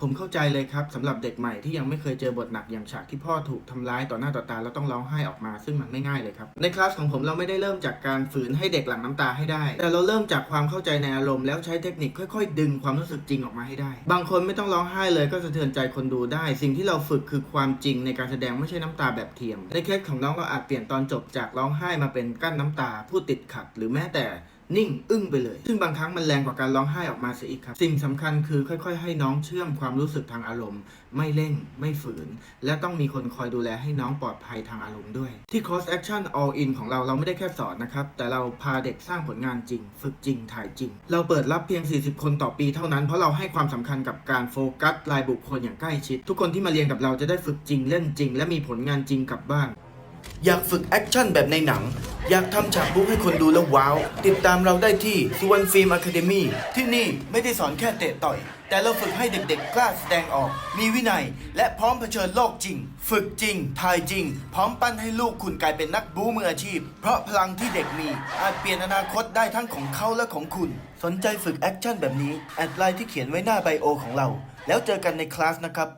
ผมเข้าใจเลยครับสำหรับเด็กใหม่ที่ยังไม่เคยเจอบทหนักอย่างฉากที่พ่อถูกทำร้ายต่อหน้าต่อตาแล้วต้องร้องไห้ออกมาซึ่งมันไม่ง่ายเลยครับในคลาสของผมเราไม่ได้เริ่มจากการฝืนให้เด็กหลั่งน้ำตาให้ได้ แต่เราเริ่มจากความเข้าใจในอารมณ์แล้วใช้เทคนิคค่อย ๆ ดึงความรู้สึกจริงออกมาให้ได้ บางคนไม่ต้องร้องไห้เลยก็สะเทือนใจคนดูได้ สิ่งที่เราฝึกคือความจริงในการแสดงไม่ใช่น้ำตาแบบเทียมในเคสของน้องเราอาจเปลี่ยนตอนจบจากร้องไห้มาเป็นกั้นน้ำตาพูดติดขัดหรือแม้แต่ นิ่งอึ้งไปเลย ซึ่งบางครั้งมันแรงกว่าการร้องไห้ออกมาเสียอีกครับ สิ่งสำคัญคือค่อยๆ ให้น้องเชื่อมความรู้สึกทางอารมณ์ ไม่เร่ง ไม่ฝืน และต้องมีคนคอยดูแลให้น้องปลอดภัยทางอารมณ์ด้วย ที่ Cross Action All In ของเราเราไม่ได้แค่สอนนะครับ แต่เราพาเด็กสร้างผลงานจริง ฝึกจริง ถ่ายจริง เราเปิดรับเพียง 40 คนต่อปีเท่านั้น เพราะเราให้ความสำคัญกับการโฟกัสรายบุคคลอย่างใกล้ชิด ทุกคนที่มาเรียนกับเราจะได้ฝึกจริง เล่นจริง และมีผลงานจริงกลับบ้าน อยากฝึกแอคชั่นแบบในหนัง อยากทำฉากบุ๊กให้คนดูแล้วว้าว ติดตามเราได้ที่สุวรรณฟิล์มอะคาเดมี่ที่นี่ไม่ได้สอนแค่เตะต่อย แต่เราฝึกให้เด็กๆ กล้าแสดงออก มีวินัย และพร้อมเผชิญโลกจริง ฝึกจริงถ่ายจริง พร้อมปั้นให้ลูกคุณกลายเป็นนักบู๊มืออาชีพ เพราะพลังที่เด็กมี อาจเปลี่ยนอนาคตได้ทั้งของเขาและของคุณ สนใจฝึกแอคชั่นแบบนี้แอดไลน์ที่เขียนไว้หน้าไบโอของเรา แล้วเจอกันในคลาสนะครับ